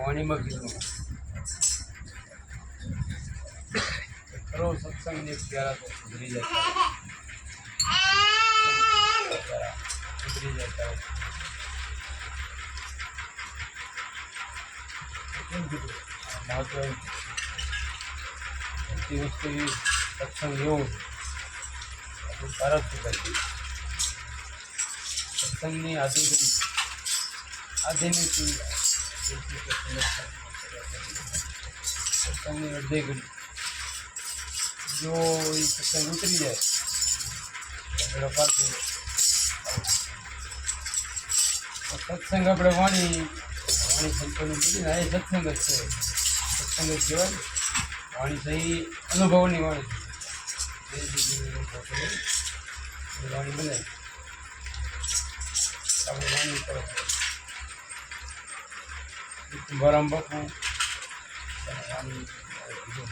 વાણીમાં કીધું. કરો સત્સંગની પ્યારા તો સુધરી જતા મહત્વ બધી વસ્તુ સત્સંગ એવું આપણું સત્સંગની આધુનિક આધુનિક સત્સંગની અડધી ઘડી જો એ સત્સંગ ઉતરી જાય તો આપણે પાછું તો સત્સંગ આપણે વાણી વાણી સંતોની કીધી ને એ સત્સંગ જ છે સત્સંગ જ કહેવાય ને. વાણી સહી અનુભવની વાણી છે જે જગ્યાએ અનુભવ કરે એ વાણી બને આપણે વાણી તરફ વાણી કીધું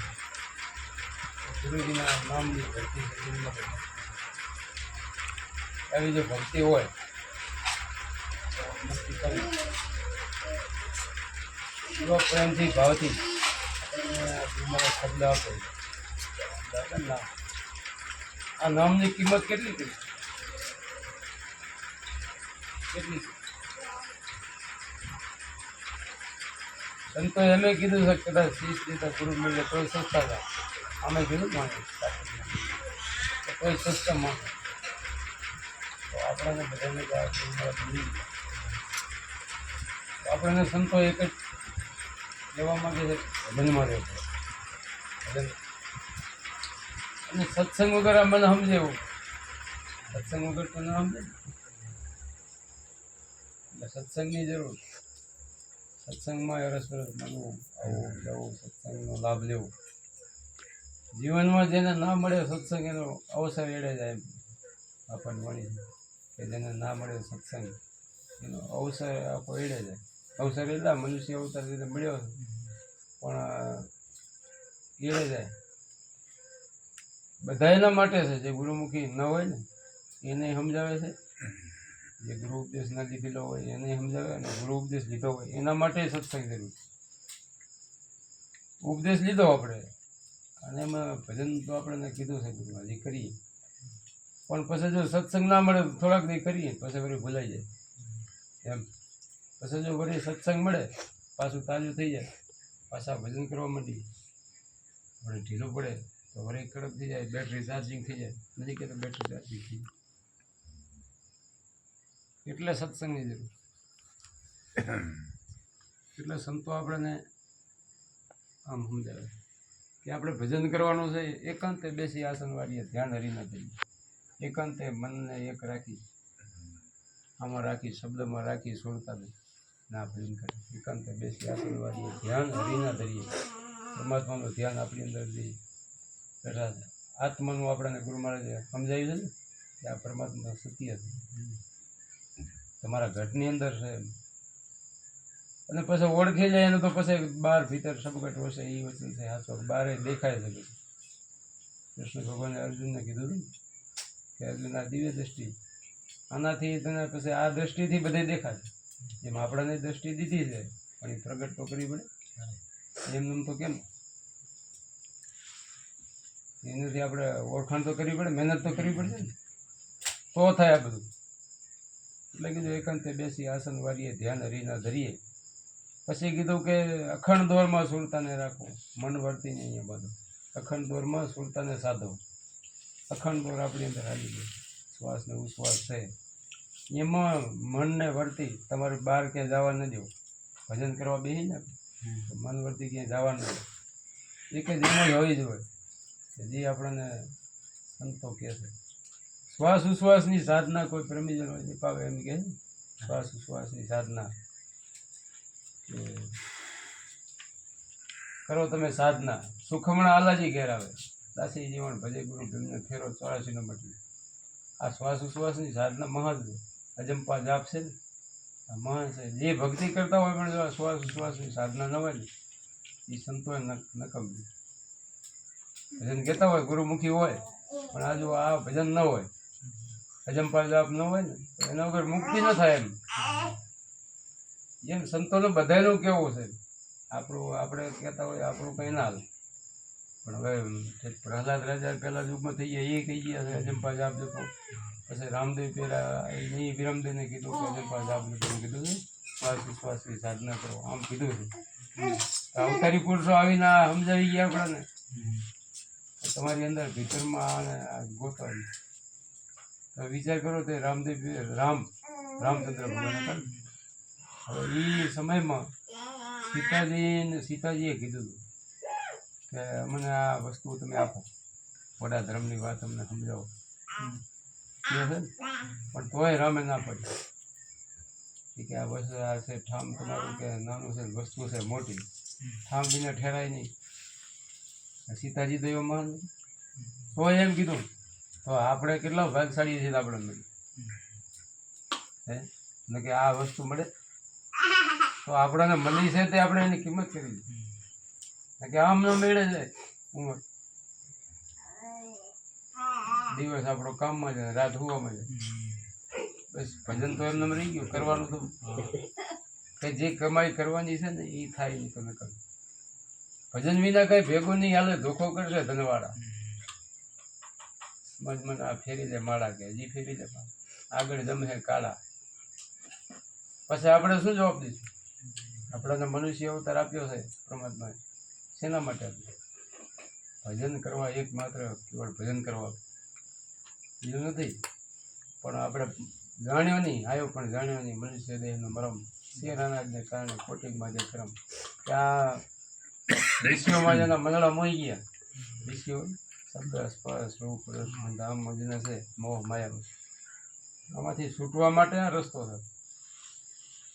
ગુરુજીના નામની ભક્તિ. આવી જો ભક્તિ હોય નક્કી કરી. પ્રેમથી, ભાવથી આપણને શબ્દ આપે નામ આ નામની કિંમત કેટલી કેટલી સંતો એમે કીધું છે કદાચ શીશ દીધા ગુરુ મળે કોઈ સસ્તા થાય. અમે કીધું માને કોઈ સસ્તા માને તો આપણને બધાને આપણને સંતો એક જ લેવા માટે છે, ભજનમાં રહેવું ભજન અને સત્સંગ વગર મને સમજે એવું. સત્સંગ વગર તો ન સમજે. સત્સંગની જરૂર. સત્સંગમાં રસ માનવું, આવું, જવું, સત્સંગનો લાભ લેવો. જીવનમાં જેને ના મળે સત્સંગ, એનો અવસર એડે જાય આપણને મળી કે જેને ના મળે સત્સંગ, એનો અવસર આખો એડે જાય. અવસર એટલા મનુષ્ય અવતાર જેને મળ્યો. પણ એડે જાય. બધા એના માટે છે. જે ગુરુમુખી ન હોય ને, એને સમજાવે છે. જે ગુરુ ઉપદેશ ના લીધેલો હોય એને સમજાવે અને ગુરુ ઉપદેશ લીધો હોય એના માટે સત્સંગ જરૂર ઉપદેશ લીધો આપણે. અને એમાં ભજન તો આપણને કીધું છે ગુરુમાં હજી કરીએ. પણ પછી જો સત્સંગ ના મળે થોડાક દી કરીએ, પછી વળી ભૂલાઈ જાય. એમ. પછી જો વળી સત્સંગ મળે, પાછું તાજું થઈ જાય, પાછા ભજન કરવા માંડીએ. વળી ઢીલું પડે, તો વળી કડક થઈ જાય બેટરી ચાર્જિંગ થઈ જાય. નથી કહેતો બેટરી ચાર્જિંગ થઈ જાય. એટલે સત્સંગની જરૂર. એટલે સંતો આપણને આમ સમજાવે કે આપણે ભજન કરવાનું છે, એકાંતે બેસી આસન વાળીએ, ધ્યાન હરીને કરીએ એકાંતે મનને એક રાખી, આમાં રાખી, શબ્દમાં રાખી છોડતા નહીં ના ભજન કરે. એકાંતે બેસી આસન વાળીએ, ધ્યાન હરીના ધરીએ. પરમાત્માનું ધ્યાન આપણી અંદર દઈએ આત્માનું આપણને ગુરુ મહારાજે સમજાવ્યું છે ને? કે આ પરમાત્મા સત્ય છે. તમારા ઘટની અંદર છે અને પછી ઓળખી જાય એનું તો પછી બહાર ભીતર સબગટ હશે એ વચન છે સાચો બારે દેખાય છે કૃષ્ણ ભગવાને અર્જુનને કીધું હતું કે અર્જુન આ દિવ્ય દ્રષ્ટિ. આનાથી તને પછી આ દ્રષ્ટિથી બધે દેખાય જેમ આપણને દ્રષ્ટિ દીધી છે પણ એ પ્રગટ તો કરવી પડે. એમનેમ તો કેમ? એનાથી આપણે ઓળખાણ તો કરવી પડે મહેનત તો કરવી પડશે ને. તો થાય આ બધું. એટલે કીધું, એકાંતે બેસી આસન વાળીએ, ધ્યાન હરીના ધરીએ. પછી કીધું કે, અખંડ દોરમાં સુરતાને રાખવું મન વર્તી નહીં અહીંયા બધું. અખંડ દોરમાં સુરતાને સાધો. અખંડ દોર આપણી અંદર હાલી ગયો. શ્વાસ ને ઉશ્વાસ છે. એમાં મનને વર્તી તમારે બહાર ક્યાંય જવા ન દો. ભજન કરવા બેસી ને મન વર્તી ક્યાંય જવા ન દે. એ કે જેમાં જ હોય જ હોય. જે આપણને સંતો કહે છે. શ્વાસ ઉશ્વાસની સાધના કોઈ પ્રેમીજન નિપાવે એમ કહે શ્વાસ ઉશ્વાસની સાધના. કરો તમે સાધના. સુખમણા આલાજી ઘેર આવે દાસી જીવન ભજે ગુરુ ભીમને ફેરો ચોરાસી નંબર આ શ્વાસ ઉશ્વાસની સાધના મહદ અજંપા જાપ છે ને. આ મહાન છે. જે ભક્તિ કરતા હોય પણ જો આ શ્વાસ ઉશ્વાસની સાધના ન હોય ને, એ સંતોએ ન, નકમ. ભજન કહેતા હોય ગુરુમુખી હોય, પણ આ જો આ ભજન ન હોય અજંપા જાપ ન હોય ને એના વગર મુક્તિ ન થાય એમ. એમ સંતોને બધાનું કેવું છે? આપણું, આપણે કહેતા હોય આપણું કંઈ ના હાલે પણ હવે પ્રહલાદ રાજા પહેલા યુગમાં થઈ ગયા, એ કહી ગયા છે અજંપા જાપ જપો પછી રામદેવ પહેલા એ વિરમદેવને કીધું કે અજંપા જાપ જપો કીધું છે. શ્વાસ વિશ્વાસની સાધના કરો. આમ કીધું છે. અવતારી પુરુષો આવીને સમજાવી ગયા આપણને. તમારી અંદર ભીતરમાં ગોતવાની. વિચાર કરો તે રામદેવ, રામ, રામચંદ્ર ભગવાન હવે એ સમયમાં સીતાજીને સીતાજીએ કીધું હતું કે અમને આ વસ્તુ તમે આપો. વડા ધર્મની વાત અમને સમજાવો. પણ તોય રામે ના પડી. કે આ વસ્તુ આ છે ઠામ તમારું કે નાનું છે, વસ્તુ છે મોટી. ઠામ વિના ઠેરાય નહીં. સીતાજી તો મહાન નથી. તોય એમ કીધું. તો આપણે કેટલા ભાગશાળી છીએ આપણે મળી હે? કે આ વસ્તુ મળે. તો આપણને મળી છે તે આપણે એની કિંમત કરી કે આમ ન મેળે છે ઉંમર. દિવસ આપણો કામમાં જાય, રાત હોવામાં જાય. બસ ભજન તો એમને રહી ગયું, કરવાનું તો કે જે કમાઈ કરવાની છે ને એ થાય નહીં તમે કરો. ભજન વિના કઈ ભેગું નહીં હાલે, ધોખો કરશે ધનવાળા. મન આ ફેરી લે માળા કે હજી ફેરી લે આગળ જમે કાળા. પછી આપણે શું જવાબ દઈશું? આપણને મનુષ્ય અવતાર આપ્યો છે પરમાત્માએ. શેના માટે ભજન કરવા એક માત્ર કેવળ ભજન કરવા બીજું નથી. પણ આપણે જાણ્યો નહીં આવ્યો પણ જાણ્યો નહીં મનુષ્ય દેહનો મરમ. શેર કારણે કોટિંગમાં જે ક્રમ. ત્યાં ઋષિઓમાં જેના મંગળા મોઈ ગયા. ઋષિઓ? શબ્દ સ્પર્શ રૂપ રસ ધામ મજને છે મોહ, માયા આમાંથી છૂટવા માટે આ રસ્તો છે.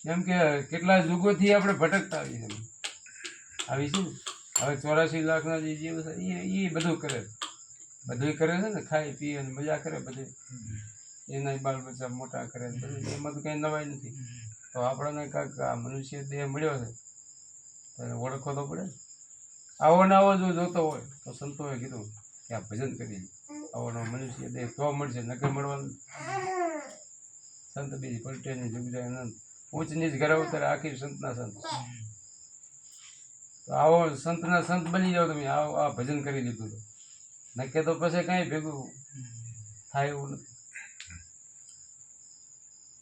એમ કે કેટલા યુગોથી આપણે ભટકતા આવી છે આવી છે હવે ચોરાસી લાખના જે જીવ છે, એ એ બધું કરે બધું કરે છે ને ખાઈ પીએ અને મજા કરે બધે. એના બાળ બચ્ચા મોટા કરે બધું. એમાં તો કંઈ નવાઈ નથી. તો આપણને કાંઈક આ મનુષ્ય દેહ મળ્યો છે, તો એને ઓળખવો તો પડે. આવો ને આવો જો જોતો હોય, તો સંતોએ કીધું. આ ભજન કરી. આવવાનો મનુષ્ય દેહ તો મળશે નકર મળવાનું સંત બીજી પલટેની જુગજાય અનંત ઊંચ નીચ ઘરે ઉતરે આખી સંતના સંત. તો આવો સંતના સંત બની જાઓ તમે આવો આ ભજન કરી લીધું તો. નકે તો પછી કાંઈ ભેગું થાય એવું નથી.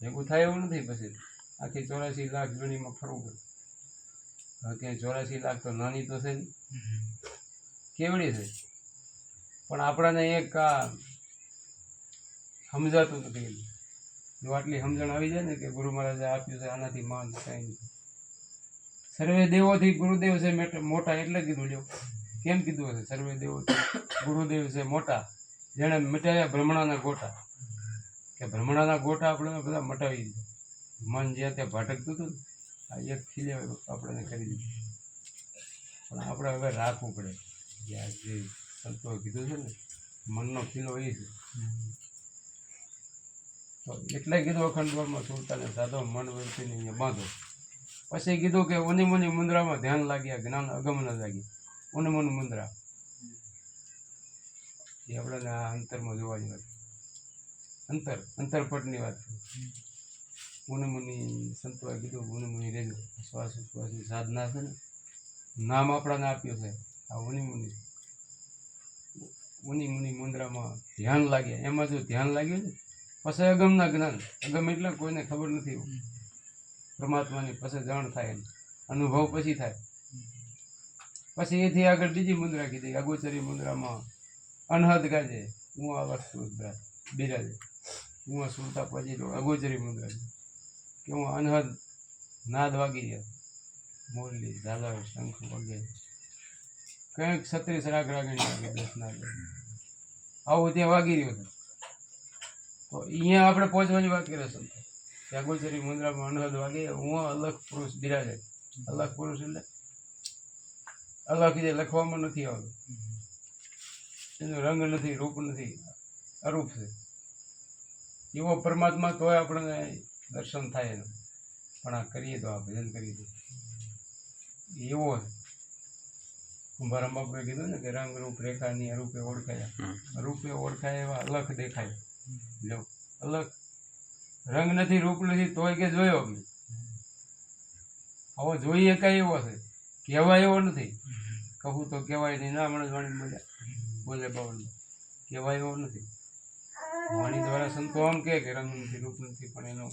ભેગું થાય એવું નથી પછી. આખી ચોરાસી લાખ જોડીમાં ફરવું પડે. હવે ક્યાંય ચોરાસી લાખ તો નાની તો છે ને કેવડી છે? પણ આપણાને એક સમજાતું નથી જો આટલી સમજણ આવી જાય ને કે ગુરુ મહારાજે આપ્યું છે, આનાથી માન કાંઈ સર્વે દેવોથી ગુરુદેવ છે મોટા એટલે કીધું લ્યો. કેમ કીધું હશે? સર્વે દેવોથી ગુરુદેવ છે મોટા. જેણે મટાવ્યા ભ્રમણાના ગોટા. કે ભ્રમણાના ગોટા આપણે બધા મટાવી દીધા. મન જ્યાં ત્યાં ભટકતું હતું આ એક ખીલે આપણને કરી દીધું. પણ આપણે હવે રાખવું પડે. જે સંતોએ કીધું છે ને, મનનો ખીલો એ છે. તો એટલે કીધું અખંડમાં સુરતાને સાધો મન અહીંયા બાંધો. પછી કીધું કે ઉની મુની મુદ્રામાં ધ્યાન લાગ્યા, જ્ઞાન અગમ ન લાગી ઉની મુની મુદ્રા. એ આપણને આ અંતરમાં જોવાની વાત. અંતર, અંતરપટની વાત. ઉની મુની સંતોએ કીધું ઉની મુની રેજો શ્વાસ શ્વાસની સાધના છે ને. નામ આપણાને આપ્યું છે. આ ઉની મુની ઉની મુની મુદ્રામાં ધ્યાન લાગ્યા એમાં જો ધ્યાન લાગ્યું ને પછી અગમના જ્ઞાન. અગમ એટલે કોઈને ખબર નથી પરમાત્માની પછી જાણ થાય અનુભવ પછી થાય. પછી એથી આગળ બીજી મુદ્રા કીધી અગોચરી મુદ્રામાં અનહદ ગાજે. હું આ વસ્તુ બિરાજે. હું આ સુરતા પહોંચી દઉં અગોચરી મુદ્રા. કે હું અનહદ નાદ વાગી ગયા. મોરલી ઝાલર શંખ વગેરે. કંઈક છત્રીસ રાગ રાગણી વાગે આવું ત્યાં વાગી રહ્યું હતું તો અહીંયા આપણે પહોંચવાની વાત કરીએ સંતો ત્યાં અગોચરી મુદ્રામાં અનહદ વાગે. હું અલગ પુરુષ બિરાજે. અલગ પુરુષ એટલે અલગ જે લખવામાં નથી આવતું. એનો રંગ નથી, રૂપ નથી. અરૂપ છે. એવો પરમાત્મા તોય આપણને દર્શન થાય એનું. પણ આ કરીએ તો આ ભજન કરીએ તો. એવો છે. કુંભારામ બાપુએ કીધું ને કે રંગ રૂપ રેખાની રૂપે ઓળખાયા. રૂપે ઓળખાય એવા અલગ દેખાય. જો અલગ રંગ નથી રૂપ નથી તોય કે જોયો બી હવે જોઈએ કઈ એવો છે. કહેવાય એવો નથી. કહું તો કહેવાય નહીં. ના હમણાં વાણી બોલ્યા બોલે બાવળ કહેવાય એવો નથી. વાણી દ્વારા સંતો આમ કે રંગ નથી રૂપ નથી પણ એનું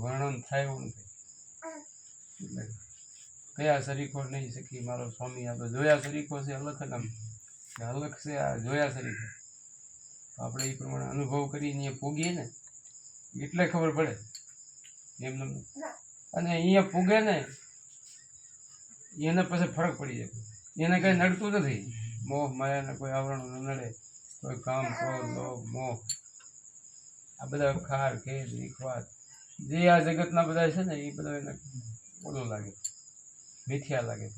વર્ણન થાય એવું નથી. એટલે કયા શરીકો નહીં શીખી મારો સ્વામી આ તો જોયા શરીકો છે અલખ નામ અલખ છે આ જોયા શરીકો આપણે એ પ્રમાણે અનુભવ કરીને પૂગીએ ને એટલે ખબર પડે. એમને અને અહીંયા પૂગે ને એને પછી ફરક પડી જાય. એને કંઈ નડતું નથી. મોહ માયાને કોઈ આવરણ ન નડે. કોઈ કામ ક્રોધ લોભ મોહ. આ બધા ખાર ખેદ વિખવાદ. જે આ જગતના બધા છે ને એ બધા એને ઓલું લાગે. મિથ્યા લાગે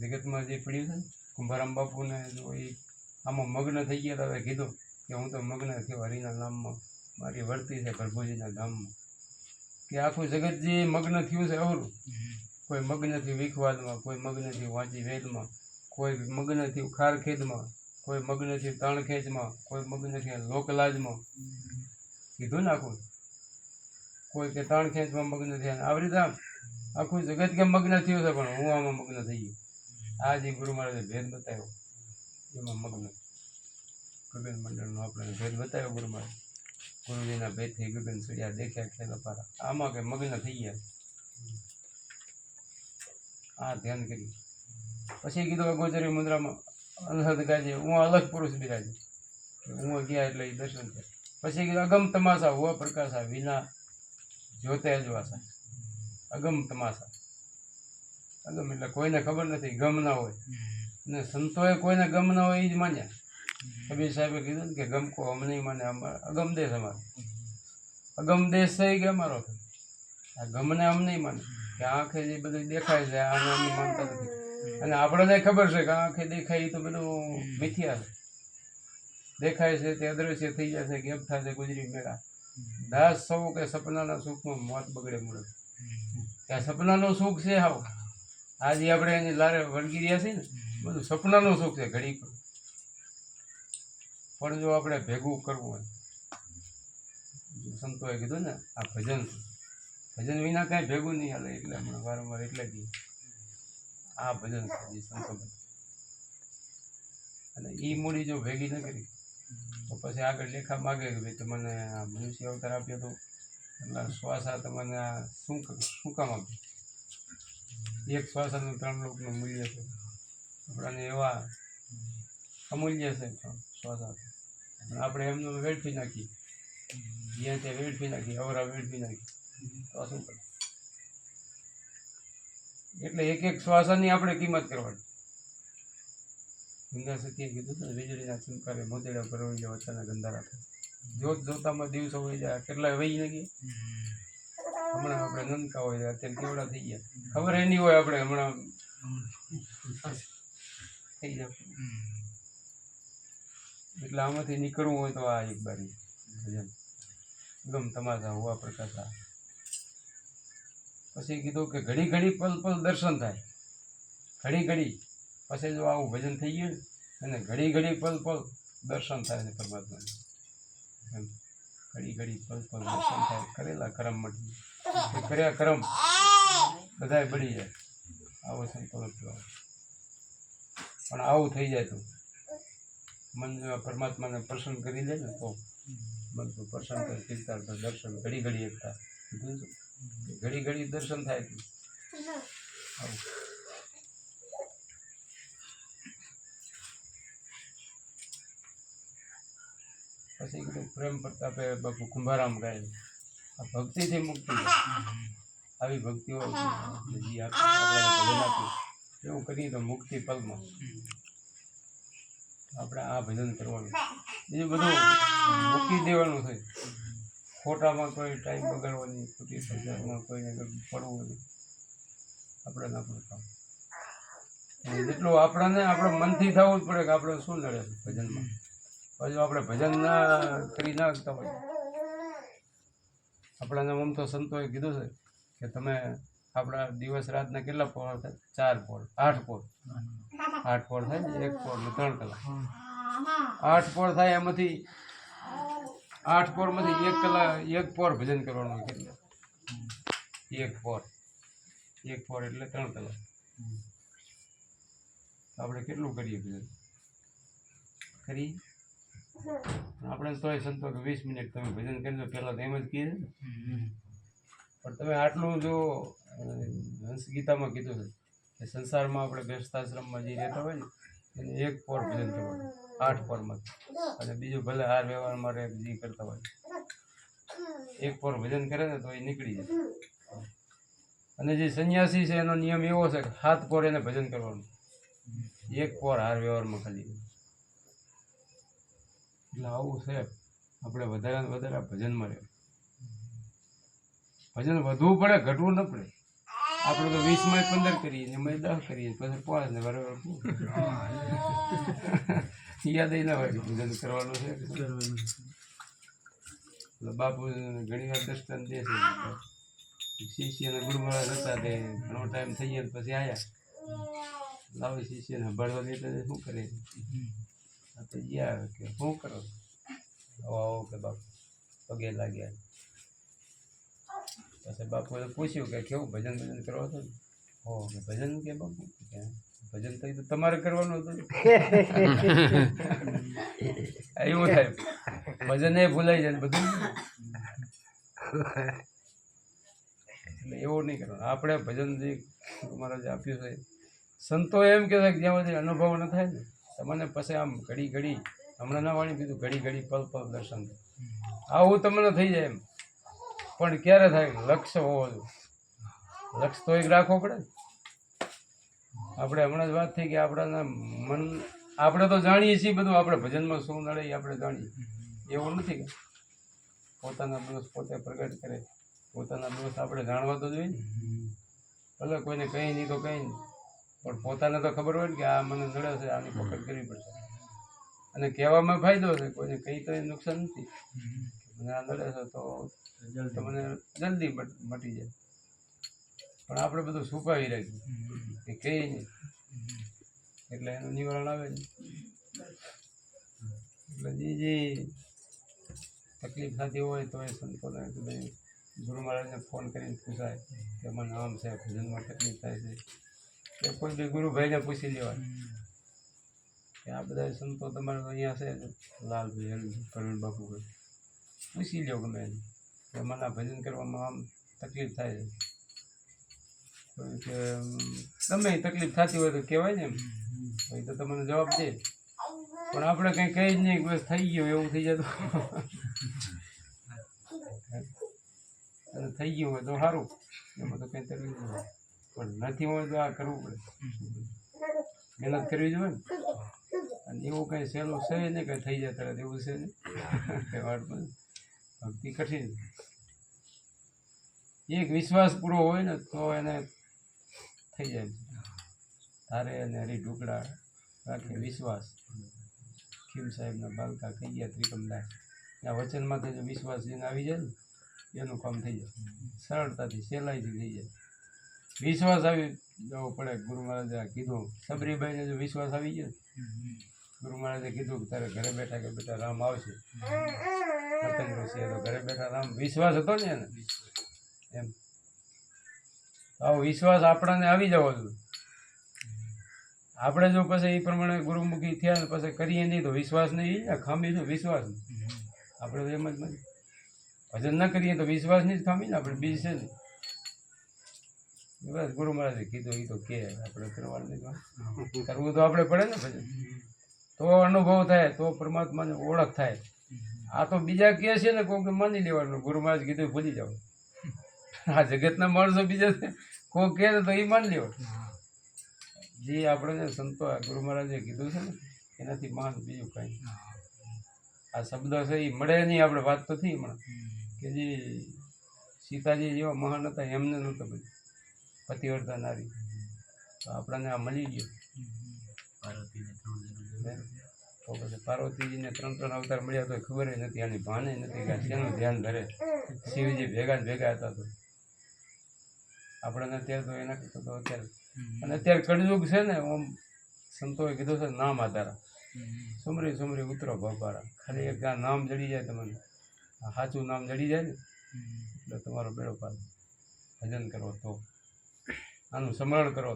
જગતમાં જે પડ્યું છે કુંભારામ બાપુને જો એ આમાં મગ્ન થઈ ગયા હતા કીધું કે હું તો મગ્ન થયો હરિના નામમાં મારી વર્તી છે પ્રભુજીના ધામમાં. કે આખું જગત જે મગ્ન થયું છે અવરું, કોઈ મગ્નથી વિખવાદમાં, કોઈ મગ્નથી વાંચી વેદમાં, કોઈ મગ્નથી ખારખેદમાં, કોઈ મગ્નથી તણખેજમાં, કોઈ મગ્નથી લોકલાજમાં. કીધું ને આખું. કોઈ કે તણખેજમાં મગ્ન થયા આવરી આમ આખું જગત કેમ મગ્ન થયું છે પણ હું આમાં મગ્ન થઈ ગયો. આ જે ગુરુ મહારાજે ભેદ બતાવ્યો, એમાં મગ્ન. ગગન મંડળનો આપણે ભેદ બતાવ્યો ગુરુ મહારાજ. ગુરુજીના ભેદથી ગગન સળિયા દેખ્યા ખેલ અપારા. આમાં કે મગ્ન થઈ ગયા. આ ધ્યાન કર્યું પછી કીધું કે ગોચરી મુદ્રામાં અનહદ ગાજે, હું અલગ પુરુષ બિરાજે. કે હું ગયા એટલે એ દર્શન થયા. પછી કીધું, અગમ તમાસા હુઆ પ્રકાશા વિના જોતે અજવાસા અગમ તમાસા અગમ એટલે કોઈને ખબર નથી ગમ ના હોય. અને સંતોએ કોઈને ગમ ના હોય એ જ માન્યા કબીર સાહેબે કીધું ને કે ગમ કો અમ નહીં માને અમારે અગમ દેશ અમારો. અગમ દેશ થઈ ગયો અમારો. છે આ ગમને અમ નહીં માને. કે આંખે જે બધું દેખાય છે આને અમ માનતા નથી. અને આપણને ખબર છે કે આંખે દેખાય એ તો બધું મિથ્યા છે. દેખાય છે તે અદ્રશ્ય થઈ જશે ગેપ થશે ગુજરી મેળા. દાસ સૌ કે સપનાના સુખમાં મોત બગડે મળે. કે આ સપનાનો સુખ છે હાવ આજે આપણે એની લારે વળગી રહ્યા છીએ ને, બધું સપનાનો સુખ છે ઘડી પણ જો આપણે ભેગું કરવું હોય સંતોએ કીધું ને, આ ભજન ભજન વિના કાંઈ ભેગું નહીં હાલે, એટલે હમણાં વારંવાર એટલે જ આ ભજન સંતો અને એ મૂડી જો ભેગી ન કરી, તો પછી આગળ લેખા માગે કે ભાઈ તમને આ મનુષ્ય અવતાર આપ્યો તો એટલા શ્વાસા તમને આ શું શું કામ આપ્યું એક શ્વાસાનું ત્રણ લોકનું મૂલ્ય છે. આપણાને એવા અમૂલ્ય છે શ્વાસા આપણે એમનું વેડફી નાખી જ્યાં ત્યાં વેડફી નાખી અવરા વેડફી નાખી તો શું કરે? એટલે એક એક શ્વાસાની આપણે કિંમત કરવાની. ગંગા સતીએ કીધું ને, વીજળીના ચમકારે મોતેડા જાય અચાનક અંધારા થાય. જોત જોતામાં દિવસો વહી જાય કેટલા વહી નથી હમણાં આપણે નંદકા હોય, અત્યારે કેવડા થઈ ગયા. ખબર એની હોય આપણે હમણાં. થઈ જાય એટલે આમાંથી નીકળવું હોય તો આ એક બારી. ભજન. ગમ તમાશા હોવા પ્રકાશા પછી કીધું કે ઘડી ઘડી પલ પલ દર્શન થાય. ઘડી ઘડી. પછી જો આવું ભજન થઈ ગયું અને ઘડી ઘડી પલ પલ દર્શન થાય છે પરમાત્માને. એમ. ઘડી ઘડી પલ પલ દર્શન થાય. કરેલા કરમ મટી કર્યા કરમ બધાય બળી જાય. આવો સંકલ્પ જોવા પણ આવું થઈ જાય તો મન પરમાત્માને પ્રસન્ન કરી દે ને તો મન તો પ્રસન્ન કરી ચિંતા તો દર્શન, ઘડી ઘડી એકતા. ઘડી ઘડી દર્શન થાય. આવું. પછી કીધું પ્રેમ પ્રતાપે બાપુ કુંભારામ ગાય. આ ભક્તિથી મુક્તિ. આવી ભક્તિઓ એવું કરીએ તો મુક્તિ પગમાં. આપણે આ ભજન કરવાનું. બીજું બધું મૂકી દેવાનું છે ખોટામાં કોઈ ટાઈમ બગાડવાની ખોટી સજામાં કોઈને કંઈ પડવું નહીં. આપણે ના પડતા જેટલું આપણને આપણે મનથી થવું જ પડે કે આપણે શું નડે ભજનમાં. પછી આપણે ભજન ના કરી નાખતા હોય. આપણાને આમ તો સંતોએ કીધું છે કે તમે આપણા દિવસ રાતના કેટલા પોળ થાય ચાર પોળ. આઠ પોળ. આઠ પોળ થાય ને? એક પોળ ને ત્રણ કલાક. આઠ પોળ થાય એમાંથી આઠ પોળમાંથી એક કલાક, એક પોર ભજન કરવાનું હોય એક પોર એક પોર એટલે ત્રણ કલાક. આપણે કેટલું કરીએ ભજન? કરી આપણે તોય સંતો કે વીસ મિનિટ તમે ભજન કરી દો પહેલાં તો એમ જ કીધું પણ તમે આટલું જો હંસગીતામાં કીધું છે કે સંસારમાં આપણે ગૃહસ્થાશ્રમમાં જે રહેતા હોય ને એને એક પોર ભજન કરવાનું આઠ પોરમાં. અને બીજું ભલે હાર વ્યવહારમાં રહે જે કરતા હોય. એક પોર ભજન કરે ને તો એ નીકળી જાય. અને જે સંન્યાસી છે એનો નિયમ એવો છે કે સાત પોર એને ભજન કરવાનું. એક પોર હાર વ્યવહારમાં ખાલી. એટલે આવું છે. આપણે વધારે વધારે ભજનમાં રહેવું ભજન વધવું પડે, ઘટવું ન પડે. આપણે તો વીસમાં પંદર કરીએ ને મેં દસ કરીએ પછી પાંચ ને બરાબર યાદ ના હોય ભજન કરવાનું છે. બાપુ ઘણી વાર દર્શન દે છે. શિષ્ય ને ગુરુ મહારાજ હતા તે ઘણો ટાઈમ થઈ ગયો પછી આવ્યા લાવે શિષ્યને સંભાળવા દે શું કરે? તો ગયા કે શું કરો? આવો કે બાપુ પગે લાગ્યા. પછી બાપુએ પૂછ્યું કે કેવું ભજન ભજન કરવા હતું ને હો કે ભજન કે બાપુ? ભજન તો તો તમારે કરવાનું હતું. એવું થાય. ભજન એ ભૂલાઈ જાય ને બધું. એટલે એવું નહીં કરવાનું. આપણે ભજન જે મહારાજે આપ્યું છે સંતો એમ કહે છે કે જ્યાં સુધી અનુભવ ન થાય ને તમને પછી આમ ઘડી ઘડી હમણાં ના વાણી કીધું ઘડી ઘડી પલ પલ દર્શન આવું તમને થઈ જાય એમ. પણ ક્યારે થાય? લક્ષ્ય હોવો જોઈએ. લક્ષ્ય તો એક રાખવો પડે આપણે હમણાં જ વાત થઈ કે આપણાના મન આપણે તો જાણીએ છીએ બધું. આપણે ભજનમાં શું નડે એ આપણે જાણીએ. એવું નથી કે. પોતાના દોષ પોતે પ્રગટ કરે. પોતાના દોષ આપણે જાણવા તો જોઈએ ભલે કોઈને કંઈ નહીં તો કંઈ નહીં. પણ પોતાને તો ખબર હોય ને કે આ મને નડે છે આની પકડ કરવી પડશે. અને કહેવામાં ફાયદો છે કોઈને કંઈ તો એ નુકસાન નથી. મને આ નડે છે તો તો મને જલ્દી મટ- જાય. પણ આપણે બધું છુપાવી રાખ્યું કે કઈ નહીં. એટલે એનું નિવારણ આવે ને. એટલે જે જે તકલીફ થતી હોય તો એ સંતોને ગુરુ મહારાજને ફોન કરીને પૂછાય કે મને આમ છે ભજનમાં તકલીફ થાય છે. કોઈ બી ગુરુભાઈને પૂછી લેવાય કે આ બધા સંતો તમારે અહીંયા છે લાલભાઈ પ્રવીણ બાપુ ભાઈ પૂછી લો ગમે એને મને ભજન કરવામાં આમ તકલીફ થાય છે. એ તકલીફ થતી હોય તો કહેવાય ને એમ. ભાઈ તો તમને જવાબ દે. પણ આપણે કંઈ કહી જ નહીં બસ થઈ ગયું એવું થઈ જતું. અને થઈ ગયું હોય તો સારું. એમાં તો કંઈ તકલીફ નહીં. પણ નથી હોય તો આ કરવું પડે. મહેનત કરવી જોઈએ ને. અને એવું કંઈ સહેલું છે નહીં, કંઈ થઈ જાય તરત એવું છે નહીં. કંઈ વાત ભક્તિ કઠિન. એક વિશ્વાસ પૂરો હોય ને તો એને થઈ જાય તારે અને હરી ઢુકડા રાખે વિશ્વાસ. ખીમ સાહેબના બાલકા કહી ગયા ત્રિકમદાસ આ વચનમાંથી જો વિશ્વાસ જેને આવી જાય ને, એનું કામ થઈ જાય. સરળતાથી સહેલાઈથી થઈ જાય. વિશ્વાસ આવી જવો પડે. ગુરુ મહારાજે કીધું સબરીભાઈને જો વિશ્વાસ આવી ગયો ગુરુ મહારાજે કીધું કે તારે ઘરે બેઠા કે બેટા રામ આવશે. તો ઘરે બેઠા રામ. વિશ્વાસ હતો ને એને? એમ. આવો વિશ્વાસ આપણને આવી જવો જોઈએ. આપણે જો પછી એ પ્રમાણે ગુરુમુખી થયા પછી કરીએ નહીં તો વિશ્વાસ નહીં. ખામી શું વિશ્વાસ. આપણે એમ જ નથી ભજન ન કરીએ તો વિશ્વાસની જ ખામી ને આપણે બીજ છે ને બસ ગુરુ મહારાજે કીધું એ તો કે આપણે કરવાનું નહીં કરવું તો આપણે પડે ને પછી. તો અનુભવ થાય તો પરમાત્માને ઓળખ થાય. આ તો બીજા કહે છે ને કોઈક માની લેવાનું. ગુરુ મહારાજ કીધું ભૂલી જાવ આ જગતના માણસો બીજા છે. કોઈ કહે તો એ માની લેવાનું. જે આપણે સંતો ગુરુ મહારાજે કીધું છે ને એનાથી મહાન બીજું કાંઈ આ શબ્દ છે એ મળે નહીં આપણે વાત તો થઈ હમણાં. કે જે સીતાજી જેવા મહાન હતા એમને નહોતા બધું પતિવર્તા નારી તો આપણને આ મળી ગયો? તો પછી પાર્વતીજીને ત્રણ ત્રણ અવતાર મળ્યા તો ખબર નથી આની ભાને નથી કે શેનું ધ્યાન ધરે? શિવજી ભેગા ને ભેગા હતા તો. આપણને અત્યારે તો એના કરતા તો અત્યારે અને અત્યારે કળયુગ છે ને ઓમ સંતોએ કીધું છે નામ આધારા સુમરી સુમરી ઉતરો ભપારા ખાલી એક ગા નામ જડી જાય તમને. સાચું નામ જડી જાય ને એટલે તમારો બેડો પાર ભજન કરો તો. આનું સ્મરણ કરો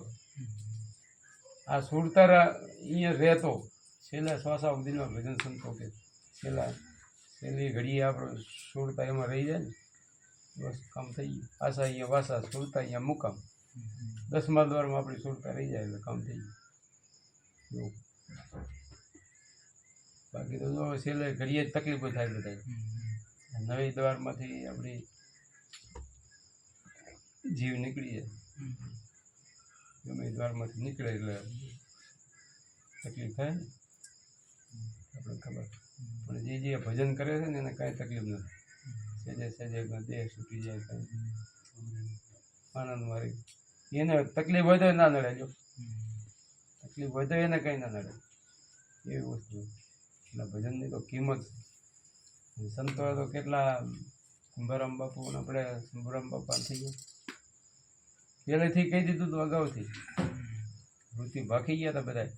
આ સુરતાર અહીંયા રહેતો, છેલ્લા શ્વાસા સુધીમાં ભજન સંતો કે છેલ્લા છેલ્લી ઘડીએ આપણે સુરતા એમાં રહી જાય ને, બસ કામ થઈ ગયું. આશા અહીંયા વાસા, સુરતા અહીંયા મુકામ. દસમા દ્વારમાં આપણી સુરતા રહી જાય એટલે કામ થઈ ગયું. બાકી તો છેલ્લે ઘડીએ જ તકલીફો થાય બધા નવી દ્વારમાંથી આપણી જીવ નીકળી જાય. ગમે દ્વારમાંથી નીકળે એટલે તકલીફ થાય ને. આપણે ખબર. પણ જે જે ભજન કરે છે ને એને કાંઈ તકલીફ નથી. સહેજે સહેજે દેહ છૂટી જાય કાંઈ આનંદ મારી. એને તકલીફ હોય તો ના નડે જો. તકલીફ હોય તો એને કંઈ ના નડે. એવી વસ્તુ. એટલે ભજનની તો કિંમત સંતો તો કેટલા કુંભારામ બાપુ આપણે કુંભારામ બાપા થઈ ગયા. પહેલેથી કહી દીધું હતું અગાઉથી. વૃત્તિ ભાખી ગયા હતા બધા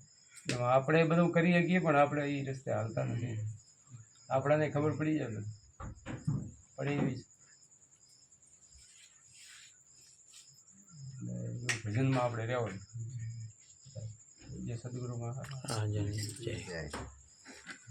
એમાં આપણે બધું કરી શકીએ પણ આપણે એ રસ્તે હાલતા નથી. આપણાને ખબર પડી જાય. પડી એવી એટલે ભજનમાં આપણે રહેવાનું. જે સદગુરુમાં જય